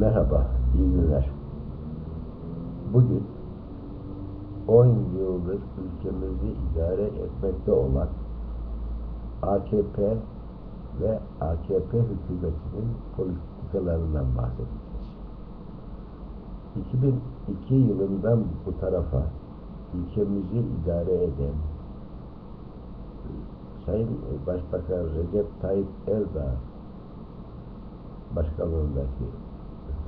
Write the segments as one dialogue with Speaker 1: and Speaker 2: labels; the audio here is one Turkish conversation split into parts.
Speaker 1: Merhaba, iyi günler. Bugün 10 yıldır ülkemizi idare etmekte olan AKP ve AKP hükümetinin politikalarından bahsedeceğiz. 2002 yılından bu tarafa ülkemizi idare eden Sayın Başbakan Recep Tayyip Erdoğan başkanlığındaki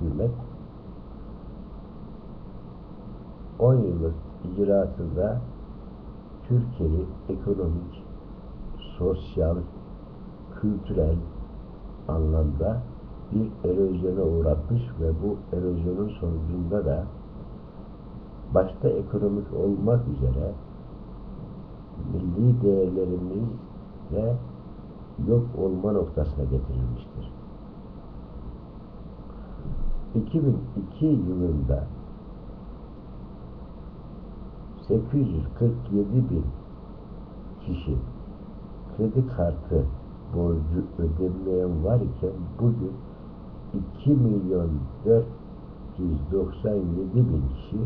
Speaker 1: hükümet 10 yıllık icraatında Türkiye'yi ekonomik, sosyal, kültürel anlamda bir erozyona uğratmış ve bu erozyonun sonucunda da başta ekonomik olmak üzere milli değerlerimizle yok olma noktasına getirilmiştir. 2002 yılında 847 bin kişi kredi kartı borcu ödemeyen var iken bugün 2 milyon 497 bin kişi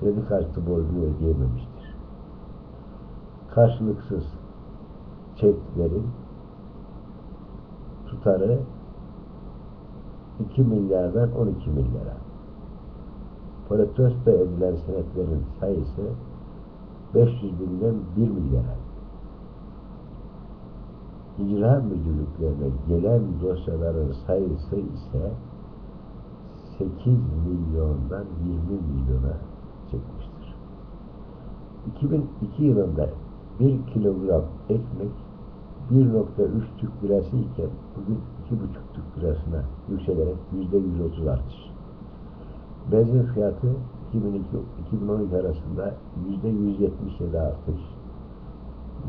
Speaker 1: kredi kartı borcunu ödeyememiştir. Karşılıksız çeklerin tutarı 2 milyardan 12 milyara. Protesto edilen senetlerin sayısı 500 binden 1 milyara. İcra müdürlüklerine gelen dosyaların sayısı ise 8 milyondan 20 milyona çıkmıştır. 2002 yılında 1 kilogram ekmek 1.3 Türk lirası iken bugün 2.5 Türk lirasına yükselerek %130 artış. Benzin fiyatı 2002-2012 arasında %177 artış.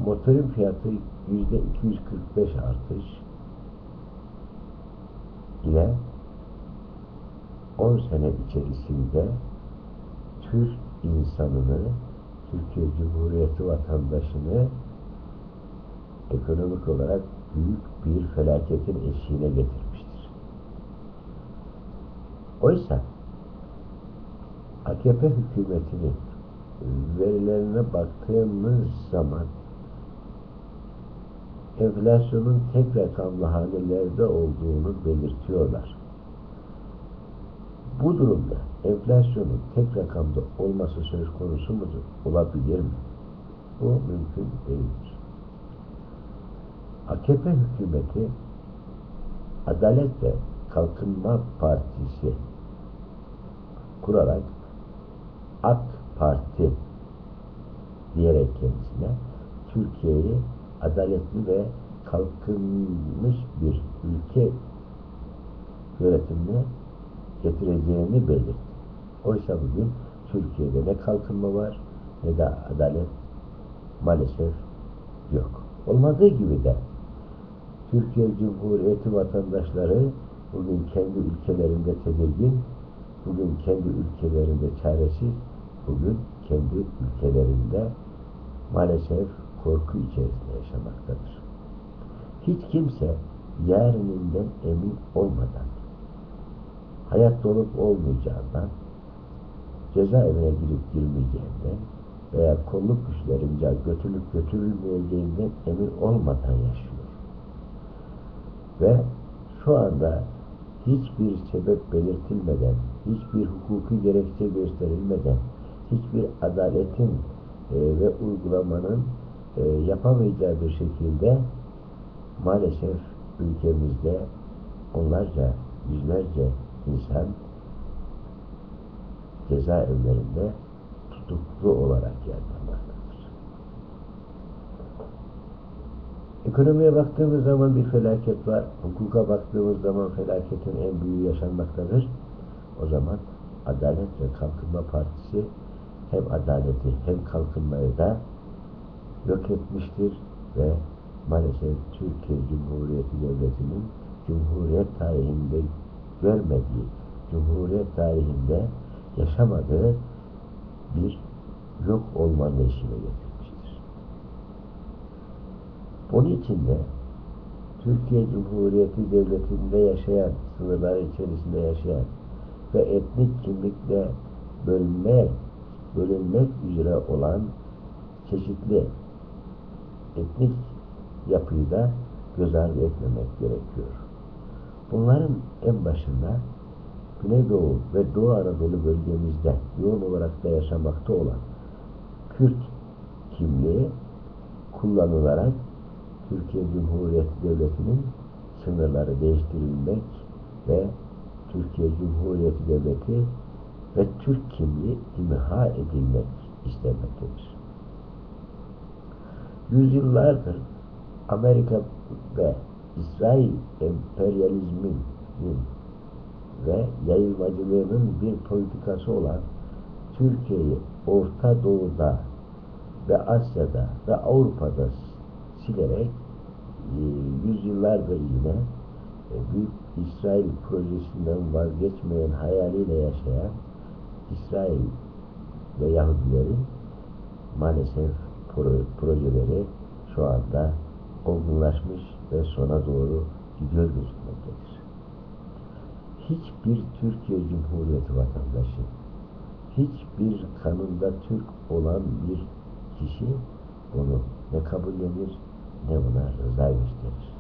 Speaker 1: Motorun fiyatı %245 artış ile 10 sene içerisinde Türk insanını, Türkiye Cumhuriyeti vatandaşını ekonomik olarak büyük bir felaketin eşiğine getirmiştir. Oysa AKP hükümetinin verilerine baktığımız zaman enflasyonun tek rakamlı hanelerde olduğunu belirtiyorlar. Bu durumda enflasyonun tek rakamda olması söz konusu mudur? Olabilir mi? Bu mümkün değildir. AKP hükümeti Adalet ve Kalkınma Partisi kurarak AK Parti diyerek kendisine Türkiye'yi adaletli ve kalkınmış bir ülke yönetimine getireceğini belirtti. Oysa bugün Türkiye'de ne kalkınma var ne de adalet maalesef yok. Olmadığı gibi de Türkiye Cumhuriyeti vatandaşları bugün kendi ülkelerinde tedirgin, bugün kendi ülkelerinde çaresiz, bugün kendi ülkelerinde maalesef korku içerisinde yaşamaktadır. Hiç kimse yarınından emin olmadan, hayatta olup olmayacağından, cezaevine girip girmeyeceğinden veya kolluk güçlerince götürülüp götürülmeyeceğinden emin olmadan yaşıyor. Ve şu anda hiçbir sebep belirtilmeden, hiçbir hukuki gerekçe gösterilmeden, hiçbir adaletin e, ve uygulamanın e, yapamayacağı bir şekilde maalesef ülkemizde onlarca, yüzlerce insan cezaevlerinde tutuklu olarak yargılanmaktadır. Ekonomiye baktığımız zaman bir felaket var. Hukuka baktığımız zaman felaketin en büyüğü yaşanmaktadır. O zaman Adalet ve Kalkınma Partisi hem adaleti hem kalkınmayı da yok etmiştir ve maalesef Türkiye Cumhuriyeti Devleti'nin Cumhuriyet tarihinde görmediği, Cumhuriyet tarihinde yaşamadığı bir yok olmanın eşiğine getirmiştir. Onun için de Türkiye Cumhuriyeti Devleti'nde yaşayan, sınırları içerisinde yaşayan ve etnik kimlikle bölünme, bölünmek üzere olan çeşitli etnik yapıyı da göz ardı etmemek gerekiyor. Bunların en başında Güneydoğu ve Doğu Anadolu bölgemizde yoğun olarak da yaşamakta olan Kürt kimliği kullanılarak Türkiye Cumhuriyeti Devleti'nin sınırları değiştirilmek ve Türkiye Cumhuriyeti Devleti ve Türk kimliği imha edilmek istenmektedir. Yüzyıllardır Amerika ve İsrail emperyalizminin ve yayılmacılığının bir politikası olan Türkiye'yi Orta Doğu'da ve Asya'da ve Avrupa'da silerek e, yüzyıllardır yine e, Büyük İsrail projesinden vazgeçmeyen hayaliyle yaşayan İsrail ve Yahudilerin maalesef projeleri şu anda olgunlaşmış ve sona doğru gidiyor gözükmektedir. Hiçbir Türkiye Cumhuriyeti vatandaşı, hiçbir kanında Türk olan bir kişi bunu ne kabullenir ne buna rıza gösterir.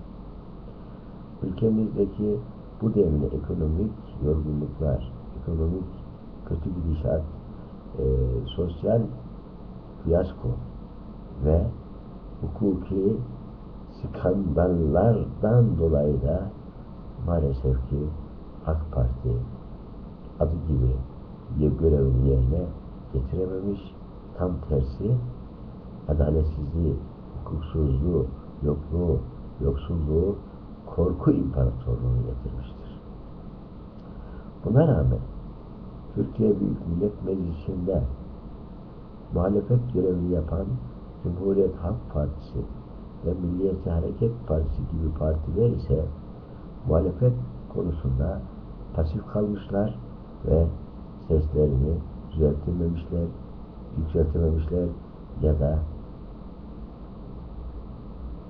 Speaker 1: Ülkemizdeki bu denli ekonomik yorgunluklar, ekonomik kötü gidişat, e, sosyal fiyasko ve hukuki skandallardan dolayı da maalesef ki AK Parti adı gibi görevini yerine getirememiş. Tam tersi adaletsizliği, hukuksuzluğu, yokluğu, yoksulluğu, korku imparatorluğunu getirmiştir. Buna rağmen Türkiye Büyük Millet Meclisi'nde muhalefet görevini yapan Cumhuriyet Halk Partisi ve Milliyetçi Hareket Partisi gibi partiler ise muhalefet konusunda pasif kalmışlar ve seslerini düzeltememişler, yükseltememişler ya da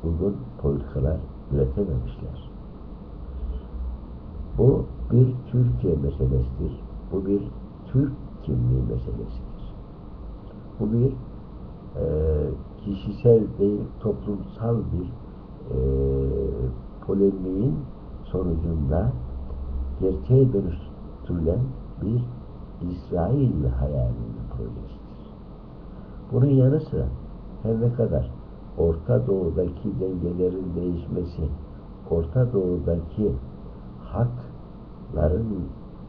Speaker 1: uygun politikalar üretememişler. Bu bir Türkiye meselesidir. Bu bir Türk kimliği meselesidir. Bu bir e, kişisel değil toplumsal bir e, polemiğin sonucunda gerçeğe dönüştürülen bir İsrail hayalinin projesidir. Bunun yanı sıra her ne kadar Orta Doğu'daki dengelerin değişmesi, Orta Doğu'daki hakların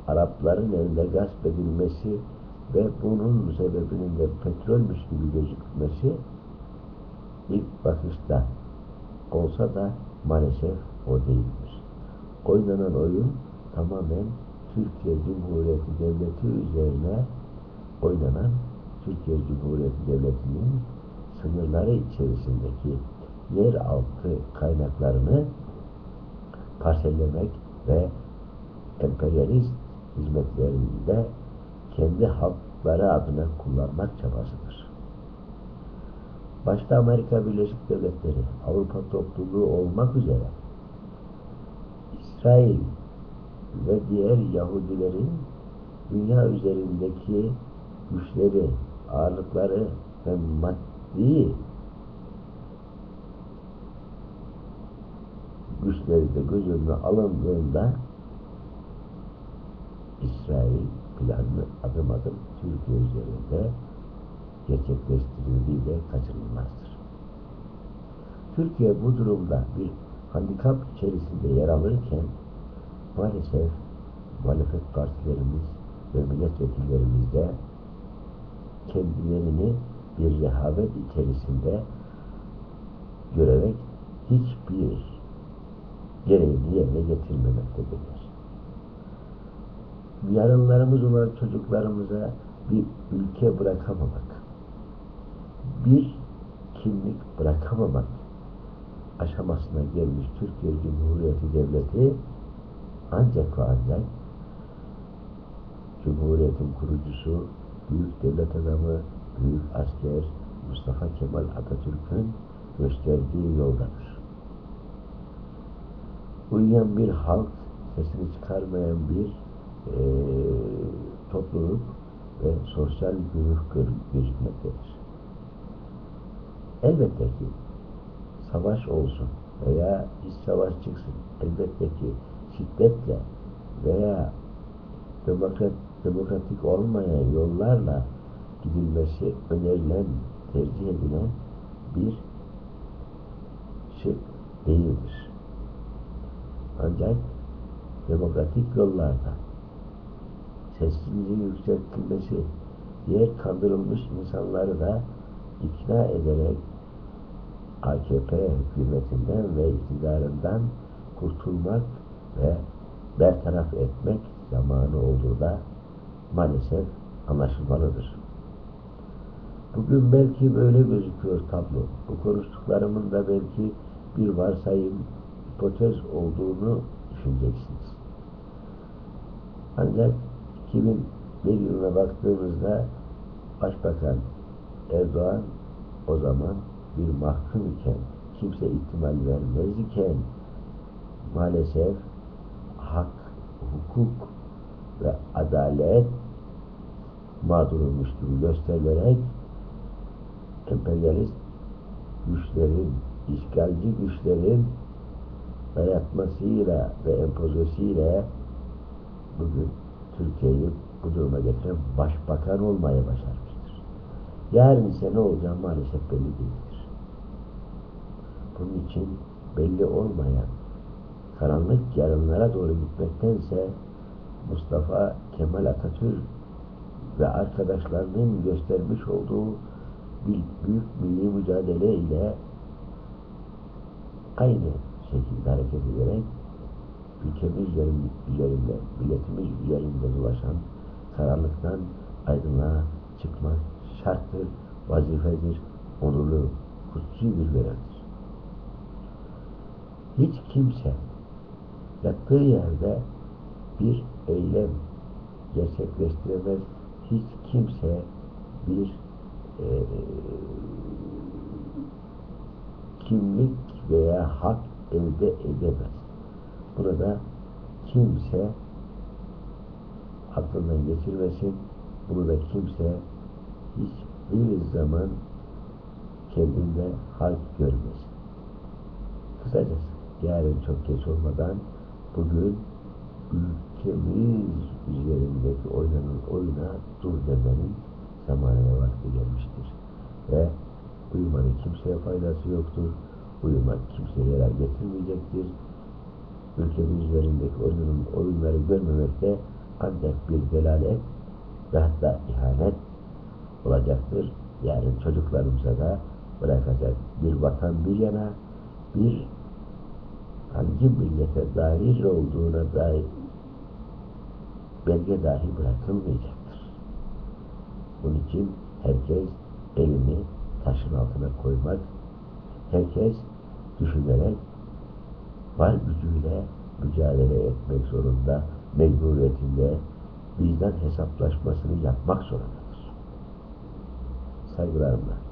Speaker 1: Arapların elinde gasp edilmesi ve bunun sebebinin de petrolmüş gibi gözükmesi ilk bakışta olsa da maalesef o değildir. Oynanan oyun tamamen Türkiye Cumhuriyeti Devleti üzerine oynanan Türkiye Cumhuriyeti Devleti'nin sınırları içerisindeki yeraltı kaynaklarını parsellemek ve emperyalist hizmetlerinde kendi halkları adına kullanmak çabasıdır. Başta Amerika Birleşik Devletleri, Avrupa topluluğu olmak üzere İsrail ve diğer Yahudilerin dünya üzerindeki güçleri, ağırlıkları ve maddi güçleri de göz önüne alındığında İsrail planını adım adım Türkiye üzerinde gerçekleştirildiği de kaçınılmazdır. Türkiye bu durumda bir handikap içerisinde yer alırken maalesef muhalefet partilerimiz ve milletvekillerimiz de kendilerini bir rehavet içerisinde görerek hiçbir gereğini yerine getirmemektedirler. Yarınlarımız olan çocuklarımıza bir ülke bırakamamak, bir kimlik bırakamamak aşamasına gelmiş Türkiye Cumhuriyeti Devleti ancak ve ancak Cumhuriyetin kurucusu, büyük devlet adamı, büyük asker Mustafa Kemal Atatürk'ün gösterdiği yoldadır. uyuyan bir halk, sesini çıkarmayan bir e, topluluk ve sosyal güruh gözükmektedir. Elbette ki savaş olsun veya iç savaş çıksın. Elbette ki şiddetle veya demokrat, demokratik olmayan yollarla gidilmesi önerilen, tercih edilen bir şey değildir. Ancak demokratik yollarda sesimizin yükseltilmesi, diğer kandırılmış insanları da ikna ederek AKP hükümetinden ve iktidarından kurtulmak ve bertaraf etmek zamanı olduğu da maalesef anlaşılmalıdır. Bugün belki böyle gözüküyor tablo. Bu konuştuklarımın da belki bir varsayım, hipotez olduğunu düşüneceksiniz. Ancak 2001 yılına baktığımızda Başbakan Erdoğan o zaman bir mahkum iken, kimse ihtimal vermez iken maalesef hak, hukuk ve adalet mağdurulmuş gibi gösterilerek emperyalist güçlerin, işgalci güçlerin dayatmasıyla ve empozesiyle bugün Türkiye'yi bu duruma getiren başbakan olmaya başarmıştır. Yarın ise ne olacağı maalesef belli değildir. Bunun için belli olmayan karanlık yarınlara doğru gitmektense Mustafa Kemal Atatürk ve arkadaşlarının göstermiş olduğu büyük milli mücadele ile aynı şekilde hareket ederek ülkemiz üzerinde, milletimiz üzerinde dolaşan karanlıktan aydınlığa çıkmak şarttır, vazifedir, onurlu, kutsi bir görevdir. Hiç kimse yattığı yerde bir eylem gerçekleştiremez. Hiç kimse bir e, kimlik veya hak elde edemez. Burada kimse aklından geçirmesin. Bunu da kimse hiçbir zaman kendinde harp görmesin. Kısacası yarın çok geç olmadan bugün ülkemiz üzerindeki oynanan oyuna dur demenin zamanı vakti gelmiştir. Ve uyumanın kimseye faydası yoktur. Uyumak kimseye yarar getirmeyecektir. Ülkemiz üzerindeki oynanan oyunları görmemekte ancak bir delalet ve hatta ihanet olacaktır. Yarın çocuklarımıza da bırakacak bir vatan bir yana bir hangi millete dair olduğuna dair belge dahi bırakılmayacaktır. Bunun için herkes elini taşın altına koymak, herkes düşünerek var gücüyle mücadele etmek zorunda, mecburiyetinde vicdan hesaplaşmasını yapmak zorundadır. Saygılarımla.